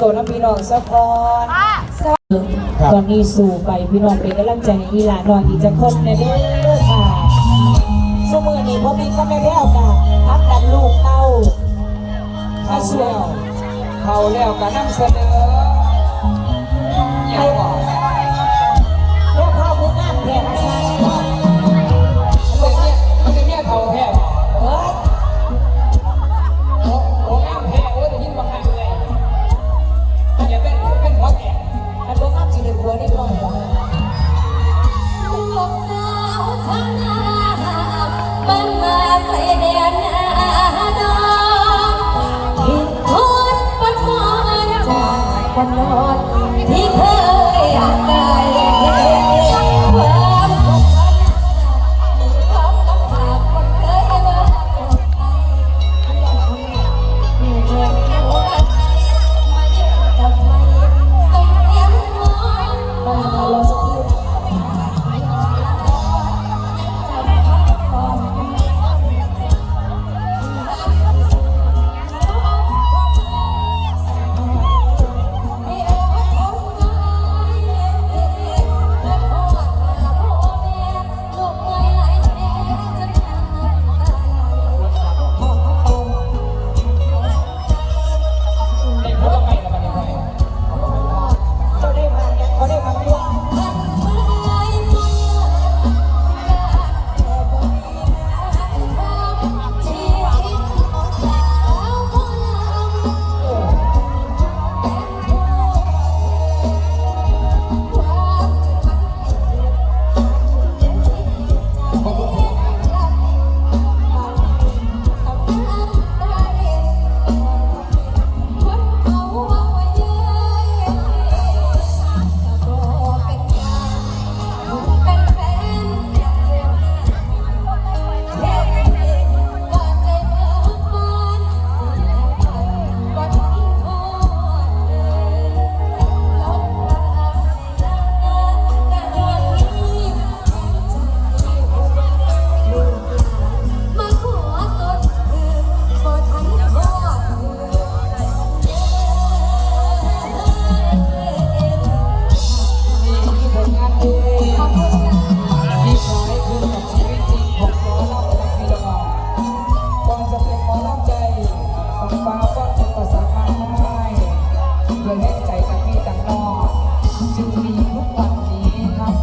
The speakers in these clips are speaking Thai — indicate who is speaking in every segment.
Speaker 1: ตัวน้ำพี่น้องสะพอนตอนนี้สู่ไปพี่น้องเป็นกำลังใจให้อีหลานน้อยอีกจะคนในเด้อค่ะสมือนี้พ่อพี่ก็ไม่ได้เอากาพักดันลูกเต้า
Speaker 2: เขาแล้วเขาแล้วก็นำเสนอ
Speaker 1: วันน
Speaker 2: อน
Speaker 3: พื่อ
Speaker 2: ให้ใจต่างพี่ต่างนอกจึงมีทุกวันนี้ครับ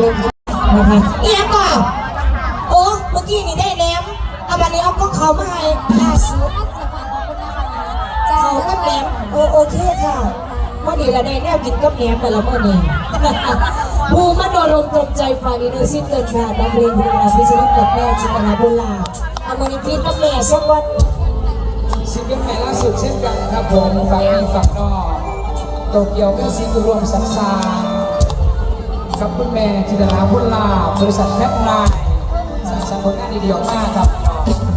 Speaker 2: เพ
Speaker 1: ลงนะคะเอียงก่อนโอ้เมื่อกี้นี่ได้แหนมเอาวันนี้เอาก็เขามาให้ล่าสุดเขาก็แหนมโอโอเคค่ะเมื่อนี้เราได้แนวกินกับแหนมมาแล้วเมื่อนี้ภูมิมโนรมตรงใจฝ่ายอินเนอร์ซินเกินค่ะน้องเพลงคุณอาพิชลินกับแม่จินตนาบุญลาเอามานิพิษกับแม่สักวัน
Speaker 2: ซิงเกิลใหม่ล่าสุดเช่นกันครับผมฝั่งนี้ฝั่งนอกโตเกียวเป็นซิงเกิลรวมสังสา ร
Speaker 3: กับคุณแม่จินตนาพุนลาบริษัทแคปไลน์สร้างสรรค์ผลงานดีๆมากครับ